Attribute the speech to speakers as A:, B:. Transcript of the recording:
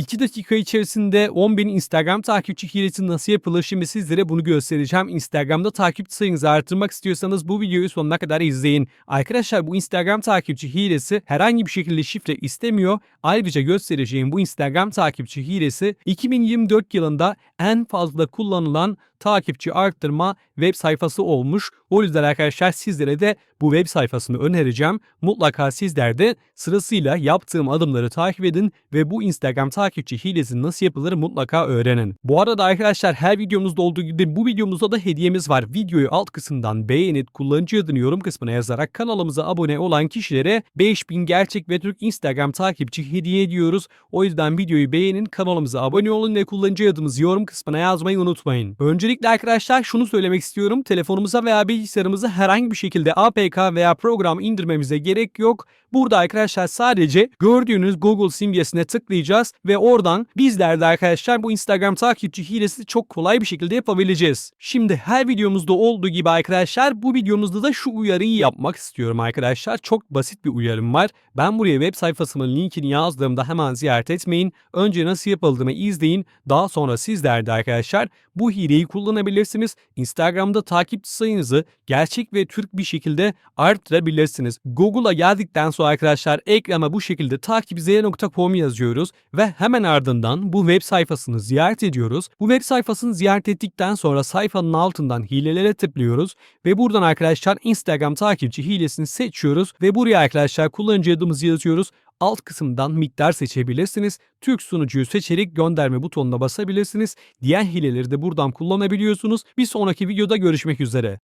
A: 2 dakika içerisinde 10.000 Instagram takipçi hilesi nasıl yapılır şimdi sizlere bunu göstereceğim. Instagram'da takipçi sayınızı artırmak istiyorsanız bu videoyu sonuna kadar izleyin. Arkadaşlar bu Instagram takipçi hilesi herhangi bir şekilde şifre istemiyor. Ayrıca göstereceğim bu Instagram takipçi hilesi 2024 yılında en fazla kullanılan takipçi arttırma web sayfası olmuş. O yüzden arkadaşlar sizlere de bu web sayfasını önereceğim. Mutlaka sizler de sırasıyla yaptığım adımları takip edin ve bu Instagram takipçi hilesi nasıl yapılır mutlaka öğrenin. Bu arada arkadaşlar her videomuzda olduğu gibi bu videomuzda da hediyemiz var. Videoyu alt kısımdan beğenip kullanıcı adını yorum kısmına yazarak kanalımıza abone olan kişilere 5000 gerçek ve Türk Instagram takipçi hediye ediyoruz. O yüzden videoyu beğenin, kanalımıza abone olun ve kullanıcı adımızı yorum kısmına yazmayı unutmayın. Öncelikle arkadaşlar şunu söylemek istiyorum. Telefonumuza veya bilgisayarımıza herhangi bir şekilde APK veya program indirmemize gerek yok. Burada arkadaşlar sadece gördüğünüz Google simgesine tıklayacağız ve oradan bizler de arkadaşlar bu Instagram takipçi hilesi çok kolay bir şekilde yapabileceğiz. Şimdi her videomuzda olduğu gibi arkadaşlar bu videomuzda da şu uyarıyı yapmak istiyorum arkadaşlar. Çok basit bir uyarım var. Ben buraya web sayfasının linkini yazdığımda hemen ziyaret etmeyin. Önce nasıl yapıldığını izleyin. Daha sonra sizler de arkadaşlar bu hileyi kullanabilirsiniz. Instagram'da takipçi sayınızı gerçek ve Türk bir şekilde arttırabilirsiniz. Google'a geldikten sonra arkadaşlar ekrana bu şekilde takipz.com yazıyoruz ve hemen ardından bu web sayfasını ziyaret ediyoruz. Bu web sayfasını ziyaret ettikten sonra sayfanın altından hilelere tıklıyoruz ve buradan arkadaşlar Instagram takipçi hilesini seçiyoruz ve buraya arkadaşlar kullanıcı adımızı yazıyoruz alt kısımdan miktar seçebilirsiniz. Türk sunucuyu seçerek gönderme butonuna basabilirsiniz. Diğer hileleri de buradan kullanabiliyorsunuz. Bir sonraki videoda görüşmek üzere.